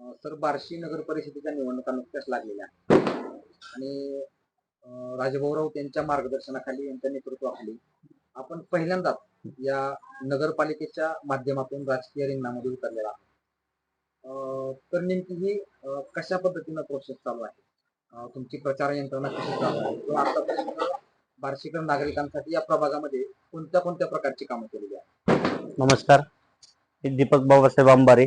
तर बार्शी नगर परिषदेच्या निवडणुका नुकत्याच लागलेल्या? आणि राजभाऊराव राजभाऊ राऊत यांच्या मार्गदर्शनाखाली यांच्या नेतृत्वाखाली आपण पहिल्यांदाच या नगरपालिकेच्या माध्यमातून राजकीय रिंगणामध्ये उतरलेला आहोत. अं, तर नेमकी ही कशा पद्धतीनं प्रोसेस चालू आहे? तुमची प्रचार यंत्रणा कशी चालू आहे? किंवा आतापर्यंत बार्शीकर नागरिकांसाठी या प्रभागामध्ये कोणत्या कोणत्या प्रकारची कामं केलेली आहेत? नमस्कार. दीपक बाबासाहेब अंबारे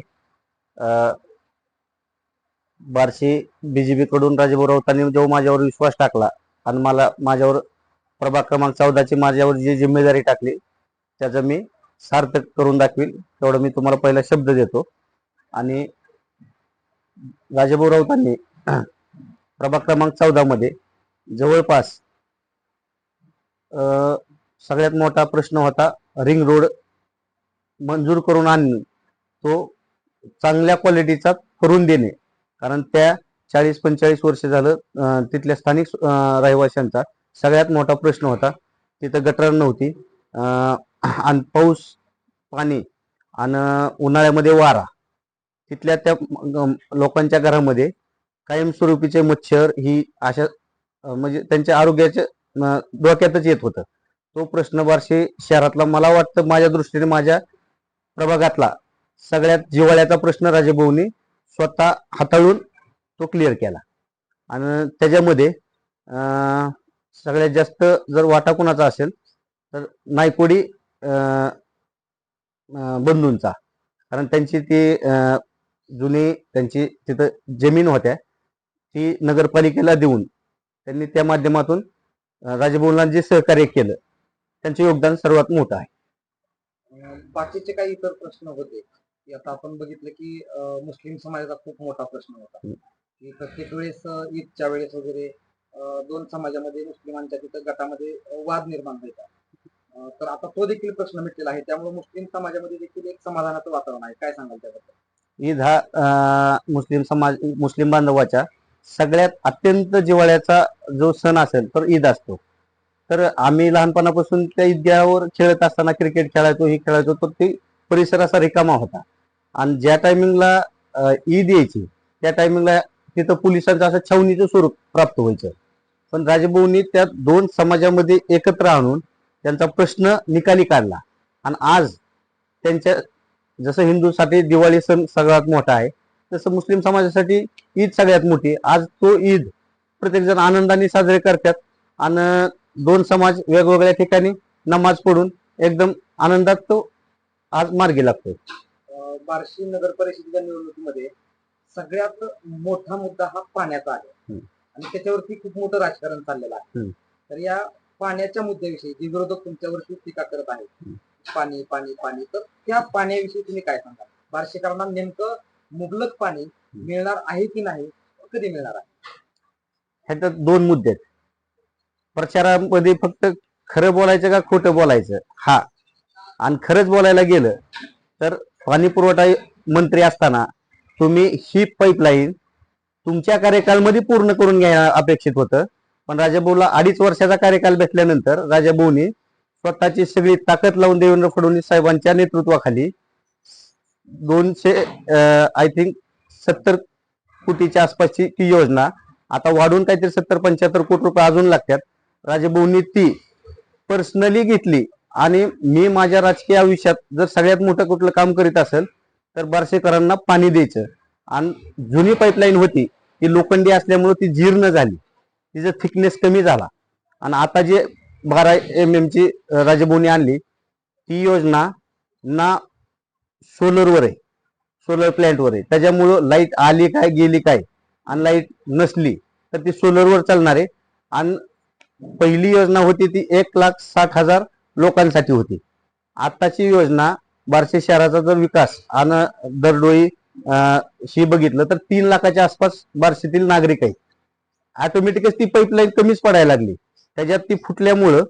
बार्शी बीजेपी कडून राजेभाऊ राऊतांनी जो माझ्यावर विश्वास टाकला आणि मला माझ्यावर प्रभाग क्रमांक चौदाची माझ्यावर जी जिम्मेदारी टाकली त्याचं मी सार्थक करून दाखवील तेवढं मी तुम्हाला पहिला शब्द देतो. आणि राजेभाऊ राऊतांनी प्रभाग क्रमांक चौदामध्ये जवळपास सगळ्यात मोठा प्रश्न होता रिंग रोड मंजूर करून आणणे तो चांगल्या क्वालिटीचा करून देणे. कारण त्या चाळीस पंचेचाळीस वर्ष झालं तिथल्या स्थानिक रहिवाशांचा सगळ्यात मोठा प्रश्न होता. तिथं गटर नव्हती. आणि पाऊस पाणी आणि उन्हाळ्यामध्ये वारा. तिथल्या त्या लोकांच्या घरामध्ये कायमस्वरूपीचे मच्छर ही अशा म्हणजे त्यांच्या आरोग्याच्या धोक्यातच डोक्यातच येत होतं. तो प्रश्न बार्शी शहरातला मला वाटतं माझ्या दृष्टीने माझ्या प्रभागातला सगळ्यात जिव्हाळ्याचा प्रश्न राजभवनी स्वतः हाताळून तो क्लिअर केला. आणि त्याच्यामध्ये सगळ्यात जास्त जर वाटा कुणाचा असेल तर नायकोडी बंधूंचा. कारण त्यांची ती अं, जुनी त्यांची तिथं जमीन होत्या ती नगरपालिकेला देऊन त्यांनी त्या माध्यमातून अं, जे सहकार्य केलं त्यांचे योगदान सर्वात मोठं आहे. बाकीचे काही इतर प्रश्न होते? की आता आपण बघितलं की अं, मुस्लिम समाजाचा खूप मोठा प्रश्न होता. की प्रत्येक वेळेस अं, ईदच्या वेळेस वगैरे अं, दोन समाजामध्ये मुस्लिमांच्या तिथं गटामध्ये अं, वाद निर्माण व्हायचा. अं, तर आता तो देखील प्रश्न मिटलेला आहे. त्यामुळे मुस्लिम समाजामध्ये देखील एक समाधानाचं वातावरण आहे. काय सांगाल त्याबद्दल? ईद हा अं, मुस्लिम समाज मुस्लिम बांधवाच्या सगळ्यात अत्यंत जिव्हाळ्याचा जो सण असेल तर ईद असतो. तर आम्ही लहानपणापासून त्या ईदगावर खेळत असताना क्रिकेट खेळायचो हे खेळायचो तर ते परिसर असा रिकामा होता. आणि ज्या टायमिंगला ईद यायची त्या टायमिंगला तिथं पोलिसांचं असं छावणीचं स्वरूप प्राप्त व्हायचं. पण राजभाऊंनी त्या दोन समाजामध्ये एकत्र आणून त्यांचा प्रश्न निकाली काढला. आणि आज त्यांच्या जसं हिंदूसाठी दिवाळी सण सगळ्यात मोठा आहे तसं मुस्लिम समाजासाठी ईद सगळ्यात मोठी आज तो ईद प्रत्येकजण आनंदाने साजरे करतात. आणि दोन समाज वेगवेगळ्या ठिकाणी नमाज पडून एकदम आनंदात तो आज मार्गी लागतो अं, बार्शी नगर परिषदेच्या निवडणुकीमध्ये सगळ्यात मोठा मुद्दा हा पाण्याचा आहे. हम्म. आणि त्याच्यावरती खूप मोठं राजकारण चाललेलं आहे. हम्म. तर या पाण्याच्या मुद्द्याविषयी जे विरोधक तुमच्यावरती टीका करत आहेत हम्म. पाणी पाणी पाणी तर त्या पाण्याविषयी तुम्ही काय सांगाल? बार्शीकरांना नेमकं मुबलक पाणी मिळणार आहे की नाही कधी मिळणार आहे? ह्याच्यात दोन मुद्दे आहेत. प्रचारामध्ये फक्त खरं बोलायचं का खोटं बोलायचं? हा. आणि खरंच बोलायला गेलं तर पाणी पुरवठा मंत्री असताना तुम्ही ही पाईपलाईन तुमच्या कार्यकाळमध्ये पूर्ण करून घ्यायला अपेक्षित होतं. पण राजाभाऊला अडीच वर्षाचा कार्यकाल भेटल्यानंतर राजाभाऊनी स्वतःची सगळी ताकद लावून देवेंद्र फडणवीस साहेबांच्या नेतृत्वाखाली दोनशे आय थिंक सत्तर कोटीच्या आसपासची ती योजना आता वाढून काहीतरी सत्तर पंच्याहत्तर कोटी रुपये अजून लागतात. राजभाऊनी ती पर्सनली घेतली. आणि मी माझ्या राजकीय आयुष्यात जर सगळ्यात मोठं कुठलं काम करीत असेल तर बार्शेकरांना पाणी द्यायचं. आणि जुनी पाईपलाईन होती ती लोखंडी असल्यामुळे ती जीर्ण झाली. तिचा थिकनेस कमी झाला. आणि आता जे बारा एम एम ची राजभाऊनी आणली ती योजना ना सोलरवर आहे. सोलर प्लॅन्टवर आहे. त्याच्यामुळं लाइट आली काय गेली काय आणि लाइट नसली तर ती सोलरवर चालणार आहे. आणि पहिली योजना होती ती एक लाख साठ हजार लोकांसाठी होती. आताची योजना बार्शी शहराचा जर विकास आणि दरडोई शी बघितलं तर तीन लाखाच्या आसपास बार्शीतील नागरिक आहेत. ऑटोमॅटिकच ती पाईपलाईन कमीच पडायला लागली. त्याच्यात ती फुटल्यामुळं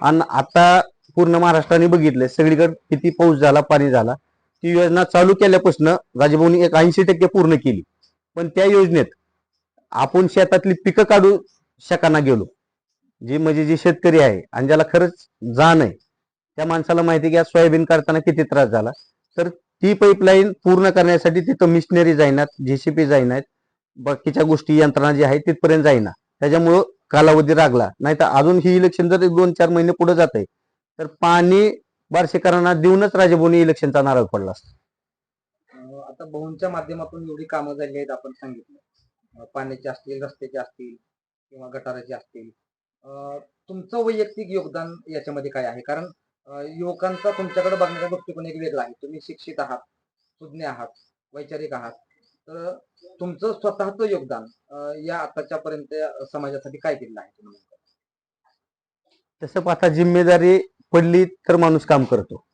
आणि आता पूर्ण महाराष्ट्राने बघितले सगळीकडे किती पाऊस झाला पाणी झाला ती योजना चालू केल्यापासून राजभवनी एक ऐंशी टक्के पूर्ण केली. पण त्या योजनेत आपण शेतातली पिकं काढू शकाना गेलो. जी म्हणजे जी शेतकरी आहे आणि ज्याला खरंच जाण आहे त्या माणसाला माहिती की आज सोयाबीन काढताना किती त्रास झाला. तर ती पाईपलाईन पूर्ण करण्यासाठी तिथं मिशनरी जाईनात जेसीपी जाईनात बाकीच्या गोष्टी यंत्रणा जी आहे तिथपर्यंत जाईना. त्याच्यामुळं कालावधी लागला. नाही तर अजून ही इलेक्शन जर दोन चार महिने पुढे जात आहे तर पाणी बार्शीकरांना देऊनच राजभवनी इलेक्शनचा नारळ पडला असतो. आता भाऊंच्या माध्यमातून एवढी कामं झाली आहेत आपण सांगितलं. पाण्याची असतील रस्त्याची असतील किंवा गटाराची असतील. तुमचं वैयक्तिक योगदान याच्यामध्ये काय आहे? कारण युवकांचा तुमच्याकडे बघण्याचा दृष्टिकोन एक वेगळा आहे. तुम्ही शिक्षित आहात सुज्ञ आहात वैचारिक आहात. तर तुमचं स्वतःचं योगदान या आताच्या पर्यंत समाजासाठी काय केलेलं आहे तुम्ही तसं पाहता जिम्मेदारी पडली तर माणूस काम करतो.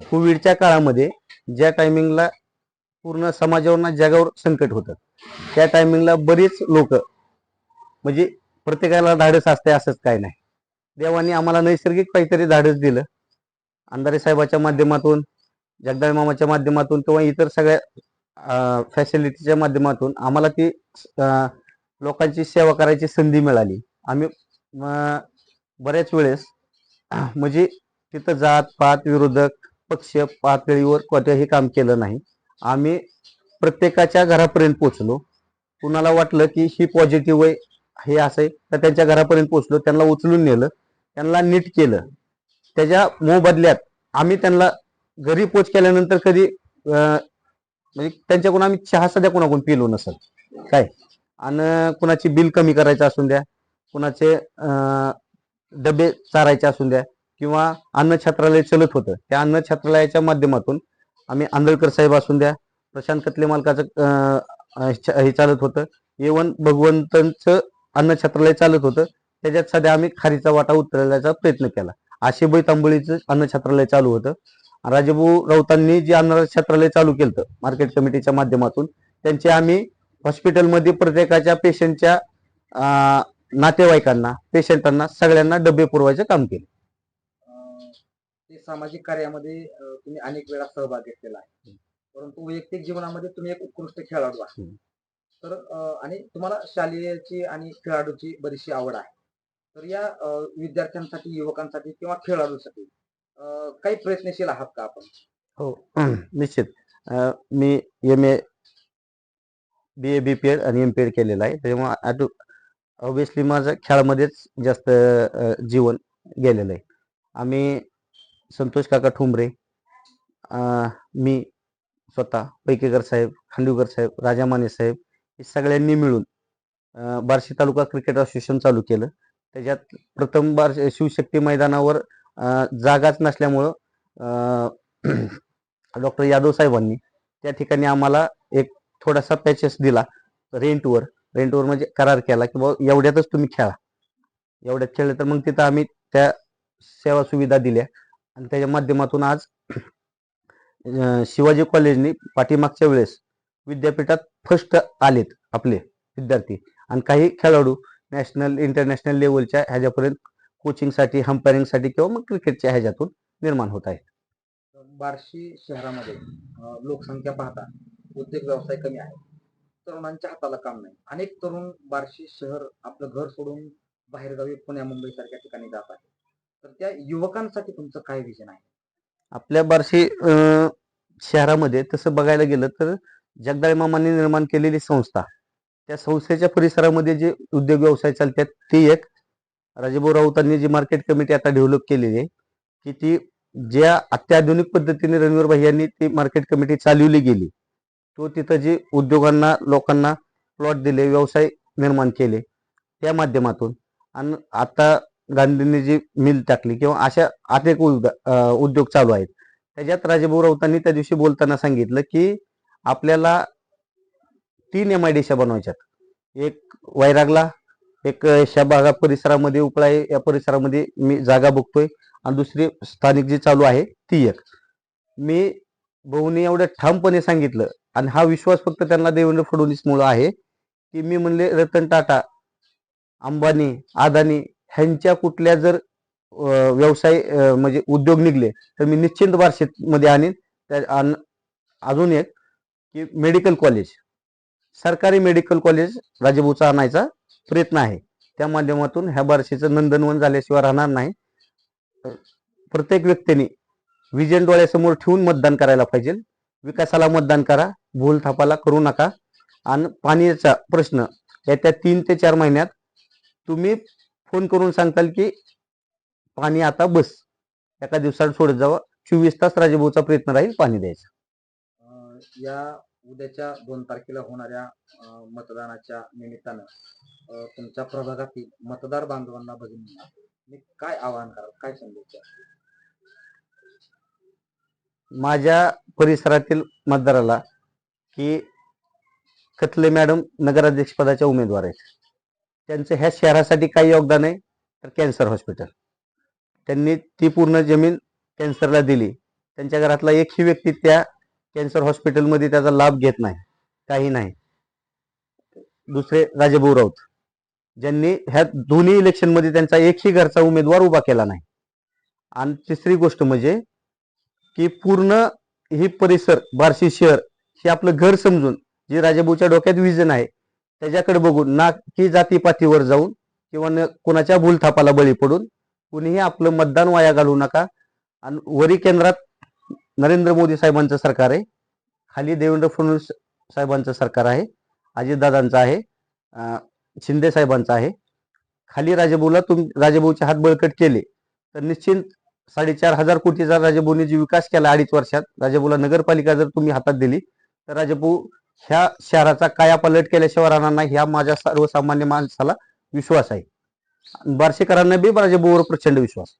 कोविडच्या काळामध्ये ज्या टायमिंगला पूर्ण समाजावर जगावर संकट होतं त्या टायमिंगला बरीच लोक म्हणजे प्रत्येकाला धाडस असते असंच काय नाही. देवाने आम्हाला नैसर्गिक काहीतरी धाडस दिलं. अंधारे साहेबाच्या माध्यमातून जगदाळे मामाच्या माध्यमातून किंवा इतर सगळ्या फॅसिलिटीच्या माध्यमातून आम्हाला ती लोकांची सेवा करायची संधी मिळाली. आम्ही बऱ्याच वेळेस म्हणजे तिथं जात पात विरोधक पक्ष पातळीवर कोणत्याही काम केलं नाही. आम्ही प्रत्येकाच्या घरापर्यंत पोचलो कुणाला वाटलं की ही पॉझिटिव्ह आहे हे असं आहे. तर त्यांच्या घरापर्यंत पोहोचलो. त्यांना उचलून नेलं. त्यांना नीट केलं. त्याच्या मोबदल्यात आम्ही त्यांना घरी पोच केल्यानंतर कधी म्हणजे त्यांच्याकडून आम्ही चहा सध्या कोणाकडून पिलो नसल. काय? आणि कुणाची बिल कमी करायचं असून द्या कुणाचे डबे चारायचे असून द्या किंवा अन्न छत्रालय चलत होतं. त्या अन्न छत्रालयाच्या माध्यमातून आम्ही आंदळकर साहेब असून द्या प्रशांत कतले मालकाचं हे चालत होतं. एवन भगवंतांचं अन्न छत्रालय चालत होतं. त्याच्यात सध्या आम्ही खारीचा वाटा उतरण्याचा प्रयत्न केला. आशेबाई तांबळीचं अन्न छत्रालय चालू होतं. राजभाऊ राऊतांनी जे अन्न छत्रालय चालू केलं मार्केट कमिटीच्या माध्यमातून त्यांचे आम्ही हॉस्पिटलमध्ये प्रत्येकाच्या पेशंटच्या नातेवाईकांना पेशंटांना सगळ्यांना डबे पुरवायचं काम केलं. ते सामाजिक कार्यामध्ये तुम्ही अनेक वेळा सहभाग घेतलेला आहे. परंतु वैयक्तिक जीवनामध्ये तुम्ही एक उत्कृष्ट खेळाडू आहे हम्म. तर आणि तुम्हाला शालेयची आणि खेळाडूची बरीचशी आवड आहे. तर या विद्यार्थ्यांसाठी युवकांसाठी किंवा खेळाडूसाठी काही प्रयत्नशील आहात का आपण? हो निश्चित. मी M A B A B P Ed आणि एम पी एड केलेलं आहे. तेव्हा ऑब्विसली माझं खेळामध्येच जास्त जीवन गेलेलं आहे. आम्ही संतोष काका ठुंबरे मी स्वतः पैकेकर साहेब खांडूकर साहेब राजा माने साहेब हे सगळ्यांनी मिळून बार्शी तालुका क्रिकेट असोसिएशन चालू केलं. त्याच्यात प्रथम बार शिवशक्ती मैदानावर जागाच नसल्यामुळं डॉक्टर यादव साहेबांनी त्या ठिकाणी आम्हाला एक थोडासा पॅचेस दिला रेंटवर रेंटवर म्हणजे करार केला की बाबा एवढ्यातच तुम्ही खेळा. एवढ्यात खेळले तर मग तिथं आम्ही त्या सेवा सुविधा दिल्या. आणि त्याच्या माध्यमातून आज शिवाजी कॉलेजनी पाठीमागच्या वेळेस विद्यापीठात फर्स्ट आलेत आपले विद्यार्थी. आणि काही खेळाडू नॅशनल इंटरनॅशनल लेवलच्या ह्याच्यापर्यंत कोचिंगसाठी साठी किंवा मग क्रिकेटच्या ह्याच्यातून निर्माण होत आहेत. बार्शी शहरामध्ये लोकसंख्या पाहता उद्योग व्यवसाय कमी आहे. तरुणांच्या हाताला काम नाही. अनेक तरुण बार्शी शहर आपलं घर सोडून बाहेरगावी पुण्या मुंबई सारख्या ठिकाणी जात आहे तर त्या युवकांसाठी तुमचं काय विजन आहे? आपल्या बार्शी शहरामध्ये तसं बघायला गेलं तर जगदाळी मामांनी निर्माण केलेली संस्था. त्या संस्थेच्या परिसरामध्ये जे उद्योग व्यवसाय चालतात ती एक राजेभाऊ राऊतांनी जी मार्केट कमिटी आता डेव्हलप केलेली आहे की ती ज्या अत्याधुनिक पद्धतीने रणवीर भाई यांनी ती मार्केट कमिटी चालवली गेली तो तिथं जे उद्योगांना लोकांना प्लॉट दिले व्यवसाय निर्माण केले त्या माध्यमातून. आणि आता गांधींनी जी मिल टाकली किंवा अशा अनेक उद्योग चालू आहेत. त्याच्यात राजेभाऊ राऊतांनी त्या दिवशी बोलताना सांगितलं की आपल्याला तीन एम आय डी बनवायच्यात. एक वैरागला एक शहाबागा परिसरामध्ये उपळा आहे या परिसरामध्ये मी जागा बघतोय. आणि दुसरी स्थानिक जी चालू आहे ती एक. मी भाऊनी एवढं ठामपणे सांगितलं. आणि हा विश्वास फक्त त्यांना देवेंद्र फडणवीस मुळे आहे की मी म्हणले रतन टाटा अंबानी अदानी ह्यांच्या कुठल्या जर व्यवसाय म्हणजे उद्योग निघले तर मी निश्चिंत बार्शीत आणीन. त्या आणि अजून एक की मेडिकल कॉलेज सरकारी मेडिकल कॉलेज राजेभाऊचा आणायचा प्रयत्न आहे. त्या माध्यमातून ह्या बारशीचं नंदनवन झाल्याशिवाय राहणार नाही. प्रत्येक व्यक्तीने विजन डोळ्यासमोर ठेवून मतदान करायला पाहिजे. विकासाला मतदान करा भूल थापाला करू नका. आणि पाण्याचा प्रश्न येत्या तीन ते चार महिन्यात तुम्ही फोन करून सांगताल की पाणी आता बस. एका दिवसात सोडत जावा. चोवीस तास राजभाऊचा प्रयत्न राहील पाणी द्यायचा. या उद्याच्या दोन तारखेला होणाऱ्या मतदानाच्या निमित्तानं तुमच्या प्रभागातील मतदार बांधवांना भगिनींना मी काय आवाहन कराल? काय संदेश माझ्या परिसरातील मतदाराला की कथले मॅडम नगराध्यक्ष पदाच्या उमेदवार आहेत. त्यांचं ह्या शहरासाठी काही योगदान आहे तर कॅन्सर हॉस्पिटल. त्यांनी ती पूर्ण जमीन कॅन्सरला दिली. त्यांच्या घरातला एकही व्यक्ती त्या कॅन्सर हॉस्पिटलमध्ये त्याचा लाभ घेत नाही. काही नाही. दुसरे राजाभाऊ राऊत. ज्यांनी ह्या दोन्ही इलेक्शनमध्ये त्यांचा एकही घरचा उमेदवार उभा केला नाही. आणि तिसरी गोष्ट म्हणजे की पूर्ण ही परिसर बार्शी शहर हे आपलं घर समजून जे राजाभाऊच्या डोक्यात विजन आहे त्याच्याकडे बघून ना की जातीपातीवर जाऊन किंवा न कोणाच्या भूलथापाला बळी पडून कुणीही आपलं मतदान वाया घालवू नका. आणि वरी केंद्रात नरेंद्र मोदी साहेबांचं सरकार आहे. खाली देवेंद्र फडणवीस साहेबांचं सरकार आहे. अजितदादांचं आहे. शिंदे साहेबांचं आहे. खाली राजाभाऊला तुम राजाभाऊचे हात बळकट केले. तर निश्चित साडेचार हजार कोटीचा राजाभाऊने जे विकास केला अडीच वर्षात राजाभाऊला नगरपालिका जर तुम्ही हातात दिली तर राजाभाऊ ह्या शहराचा कायापालट केल्याशिवाय राहणार नाही ह्या माझ्या सर्वसामान्य माणसाला विश्वास आहे. बार्शेकरांना बी राजाभाऊवर प्रचंड विश्वास.